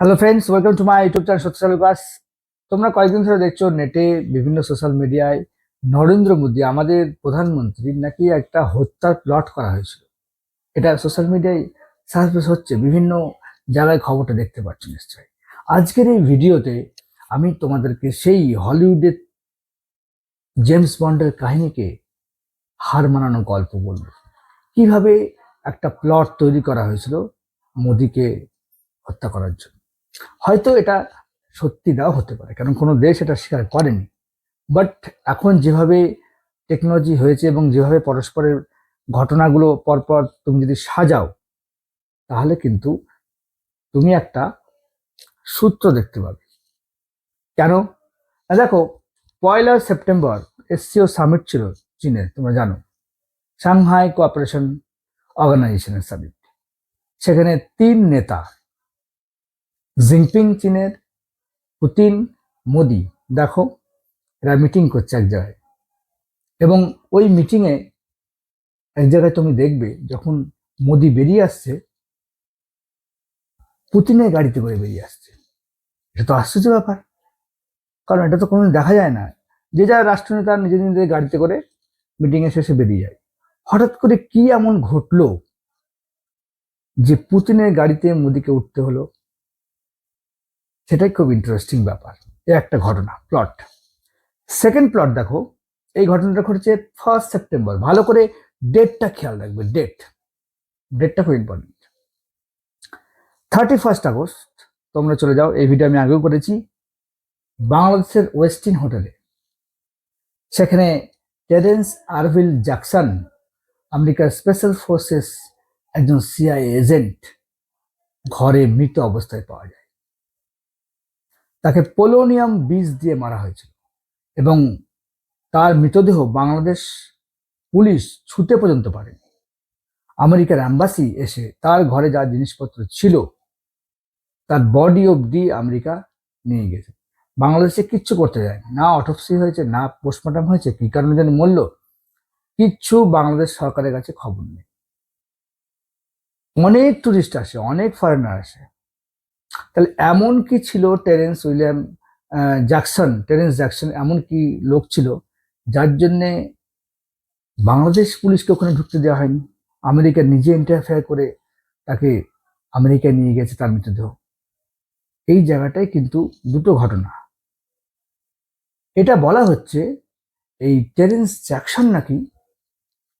Hello friends welcome to my YouTube channel সত্যশালী বাস তোমরা কয়েকদিন ধরে দেখছ নেটে বিভিন্ন সোশ্যাল মিডিয়ায় নরেন্দ্র মোদী, আমাদের প্রধানমন্ত্রীর নাকি একটা হত্যার প্লট করা হয়েছিল। এটা সোশ্যাল মিডিয়ায় সার্ফেস হচ্ছে, বিভিন্ন জায়গায় খবরটা দেখতে পাচ্ছ নিশ্চয়ই। আজকের এই ভিডিওতে আমি তোমাদেরকে সেই হলিউডের জেমস বন্ডের কাহিনীকে হার মানানো গল্প বলব। কীভাবে একটা প্লট তৈরি করা হয়েছিল মোদীকে হত্যা করার জন্য। হয়তো এটা সত্যি নাও হতে পারে, কারণ কোনো দেশ এটা স্বীকার করেনি। বাট এখন যেভাবে টেকনোলজি হয়েছে এবং যেভাবে পরস্পরের ঘটনাগুলো পরপর তুমি যদি সাজাও, তাহলে কিন্তু তুমি একটা সূত্র দেখতে পাবে। কেন? দেখো, পয়লা সেপ্টেম্বর এসসিও সামিট ছিল চীনের, তোমরা জানো। সাংহাই কোঅপারেশন অর্গানাইজেশনের সামিট সেখানে তিন নেতা জিনপিং চীনের পুতিন, মোদি, দেখো, এরা মিটিং করছে এক জায়গায়। এবং ওই মিটিংয়ে এক জায়গায় তুমি দেখবে, যখন মোদি বেরিয়ে আসছে, পুতিনের গাড়িতে করে বেরিয়ে আসছে। এটা তো আশ্চর্য ব্যাপার। কারণ এটা তো কোনো দেখা যায় না। যে যার রাষ্ট্রনেতা নিজের নিজের গাড়িতে করে মিটিংয়ে শেষে বেরিয়ে যায়। হঠাৎ করে কি এমন ঘটলো যে পুতিনের গাড়িতে মোদিকে উঠতে হলো? সেটাই খুব ইন্টারেস্টিং ব্যাপার। এ একটা ঘটনা প্লট সেকেন্ড প্লট দেখো, এই ঘটনাটা ঘটেছে ফার্স্ট সেপ্টেম্বর ভালো করে ডেটটা খেয়াল রাখবে ডেট ডেটটা খুব ইম্পর্টেন্ট থার্টি ফার্স্ট আগস্ট তোমরা চলে যাও, এই ভিডিও আমি আগেও করেছি। বাংলাদেশের ওয়েস্টিন হোটেলে সেখানে টেরেন্স আরভিল জ্যাকসন আমেরিকার স্পেশাল ফোর্সেস একজন সিআই এজেন্ট ঘরে মৃত অবস্থায় পাওয়া যায়। তাকে পোলোনিয়াম বীজ দিয়ে মারা হয়েছিল এবং তার মৃতদেহ বাংলাদেশ পুলিশ ছুতে পর্যন্ত পারেনি। আমেরিকার অ্যাম্বাসি এসে তার ঘরে যা জিনিসপত্র ছিল, তার বডি অবধি আমেরিকা নিয়ে গেছে। বাংলাদেশে কিচ্ছু করতে যায়নি। না অটোপসি হয়েছে, না পোস্টমর্টম হয়েছে। কি কারণে যেন মরল? কিচ্ছু বাংলাদেশ সরকারের কাছে খবর নেই। অনেক টুরিস্ট আসে, অনেক ফরেনার আসে। তাহলে এমন কি ছিল Terrence William Jackson, Terrence Jackson এমন কি লোক ছিল যার জন্যে বাংলাদেশ পুলিশকে ওখানে ঢুকতে দেওয়া হয়নি? আমেরিকা নিজে ইন্টারফেয়ার করে তাকে আমেরিকায় নিয়ে গেছে তার মৃতদেহ। এই জায়গাটায় কিন্তু দুটো ঘটনা। এটা বলা হচ্ছে এই টেরেন্স জ্যাকসন নাকি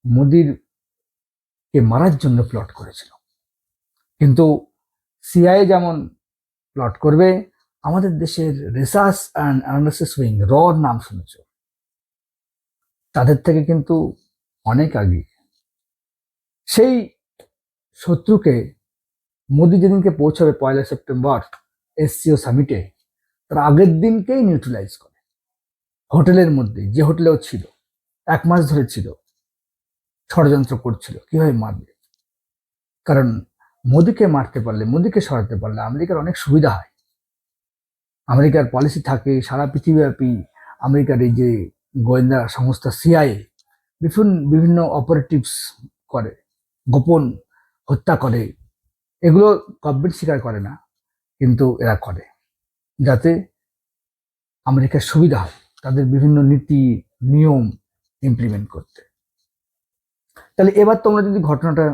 মোদির কে মারার জন্য প্লট করেছিল। কিন্তু সিআইএ যেমন প্লট করবে। আমাদের দেশের রিসার্চ অ্যান্ড অ্যানালিসিস উইং রর নাম শুনেছ। তাদের থেকে কিন্তু অনেক আগে। সেই শত্রুকে মোদি যেদিনকে পৌঁছাবে পয়লা সেপ্টেম্বর এসসিও সামিটে তার আগের দিনকেই নিউট্রালাইজ করে। হোটেলের মধ্যে যে হোটেলেও ছিল, এক মাস ধরে ছিল, ষড়যন্ত্র করছিল, কীভাবে মারবে? কারণ মোদিকে মারতে পারলে, মোদিকে সরাতে পারলে আমেরিকার অনেক সুবিধা হয়। আমেরিকার পলিসি থাকে, সারা পৃথিবীব্যাপী আমেরিকার এই যে গোয়েন্দা সংস্থা সিআইএ বিভিন্ন বিভিন্ন অপারেটিভস করে, গোপন হত্যা করে, এগুলো গভর্নমেন্ট স্বীকার করে না, কিন্তু এরা করে, যাতে আমেরিকার সুবিধা হয়, তাদের বিভিন্ন নীতি, নিয়ম ইমপ্লিমেন্ট করতে। তাহলে এবার তোমরা যদি ঘটনাটা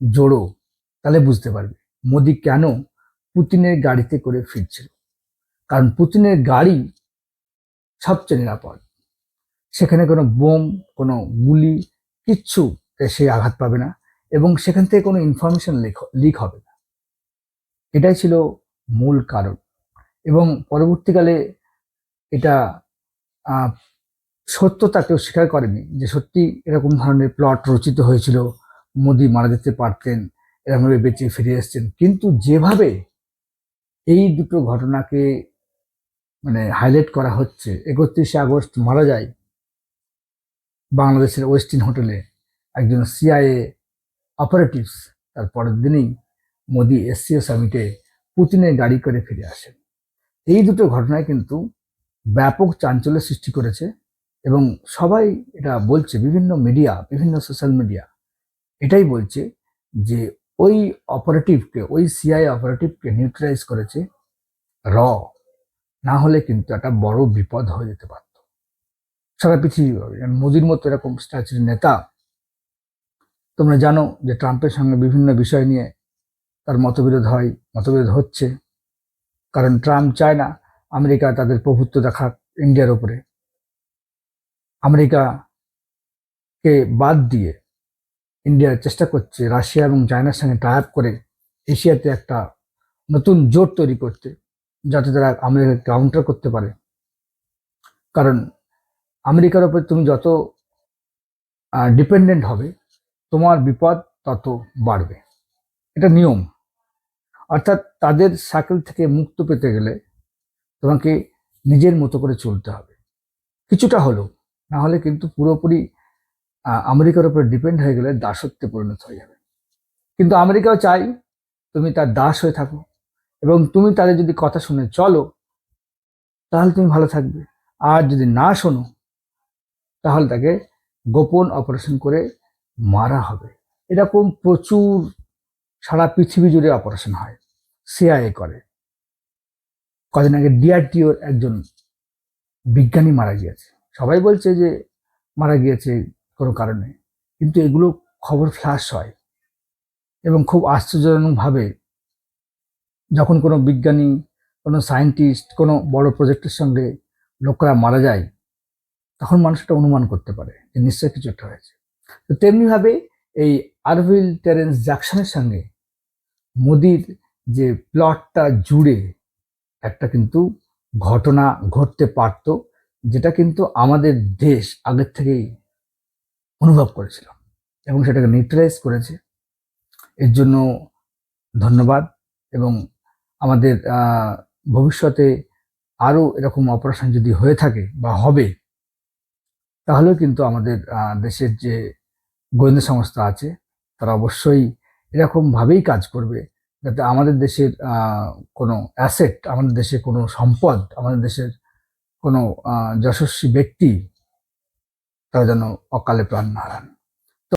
জোড়ো তাহলে বুঝতে পারবে। মোদি কেন পুতিনের গাড়িতে করে ফিরছিল? কারণ পুতিনের গাড়ি সবচেয়ে নিরাপদ। সেখানে কোনো বোম, কোনো গুলি, কিচ্ছু সে আঘাত পাবে না এবং সেখান থেকে কোনো ইনফরমেশন লিক হবে না। এটাই ছিল মূল কারণ। এবং পরবর্তীকালে এটা সত্যতা কেউ স্বীকার করেনি যে সত্যি এরকম ধরনের প্লট রচিত হয়েছিল, মোদি মারা যেতে পারতেন এরকমভাবে বেঁচে ফিরে এসছেন। কিন্তু যেভাবে এই দুটো ঘটনাকে মানে হাইলাইট করা হচ্ছে, একত্রিশে আগস্ট মারা যায় বাংলাদেশের ওয়েস্টিন হোটেলে একজন সিআইএ অপারেটিভস তার পরের দিনেই মোদি এসসিও সামিটে পুতিনের গাড়ি করে ফিরে আসেন। এই দুটো ঘটনায় কিন্তু ব্যাপক চাঞ্চল্য সৃষ্টি করেছে এবং সবাই এটা বলছে, বিভিন্ন মিডিয়া বিভিন্ন সোশ্যাল মিডিয়া এটাই বলছে যে ওই অপারেটিভকে ওই সিআই অপারেটিভকে নিউট্রালাইজ করেছে র না হলে কিন্তু একটা বড় বিপদ হয়ে যেতে পারত। সারা পৃথিবী মোদির মতো এরকম স্ট্যাচুর নেতা, তোমরা জানো যে ট্রাম্পের সঙ্গে বিভিন্ন বিষয় নিয়ে তার মতবিরোধ হয়, মতবিরোধ হচ্ছে। কারণ ট্রাম্প চায় না আমেরিকা তাদের প্রভুত্ব দেখাক ইন্ডিয়ার ওপরে আমেরিকাকে বাদ দিয়ে ইন্ডিয়া চেষ্টা করছে রাশিয়া এবং চায়নার সঙ্গে টাই আপ করে এশিয়াতে একটা নতুন জোট তৈরি করতে, যাতে তারা আমেরিকা কাউন্টার করতে পারে। কারণ আমেরিকার ওপরে তুমি যত ডিপেন্ডেন্ট হবে, তোমার বিপদ তত বাড়বে। এটা নিয়ম। অর্থাৎ তাদের সাইকেল থেকে মুক্ত পেতে গেলে তোমাকে নিজের মতো করে চলতে হবে। কিছুটা হলেও, না হলে কিন্তু পুরোপুরি আমেরিকার উপরে ডিপেন্ড হয়ে গেলে দাসত্বে পরিণত হয়ে যাবে। কিন্তু আমেরিকাও চাই তুমি তার দাস হয়ে থাকো এবং তুমি তাদের যদি কথা শুনে চলো, তাহলে তুমি ভালো থাকবে। আর যদি না শোনো, তাহলে তাকে গোপন অপারেশন করে মারা হবে। এরকম প্রচুর সারা পৃথিবী জুড়ে অপারেশন হয় সিআইএ করে। কদিন আগে ডিআরটিওর একজন বিজ্ঞানী মারা গিয়েছে। সবাই বলছে যে মারা গিয়েছে কোনো কারণে কিন্তু এগুলো খবর ফ্ল্যাশ হয় এবং খুব আশ্চর্যজনকভাবে যখন কোনো বিজ্ঞানী, কোনো সায়েন্টিস্ট কোনো বড় প্রজেক্টের সঙ্গে লোকেরা মারা যায়, তখন মানুষ একটা অনুমান করতে পারে যে নিশ্চয়ই কিছু একটা হয়েছে। তো তেমনিভাবে এই আরভিল টেরেন্স জ্যাকসনের সঙ্গে মোদির যে প্লটটা জুড়ে একটা কিন্তু ঘটনা ঘটতে পারত, যেটা কিন্তু আমাদের দেশ আগের থেকেই অনুভব করেছিল এবং সেটাকে নিউট্রালাইজ করেছে। এর জন্য ধন্যবাদ এবং আমাদের ভবিষ্যতে আরও এরকম অপারেশন যদি হয়ে থাকে বা হবে, তাহলেও কিন্তু আমাদের দেশের যে গোয়েন্দা সংস্থা আছে, তারা অবশ্যই এরকমভাবেই কাজ করবে যাতে আমাদের দেশের কোনো অ্যাসেট আমাদের দেশের কোনো সম্পদ, আমাদের দেশের কোনো যশস্বী ব্যক্তি তারা যেন অকালে প্রাণ না হারান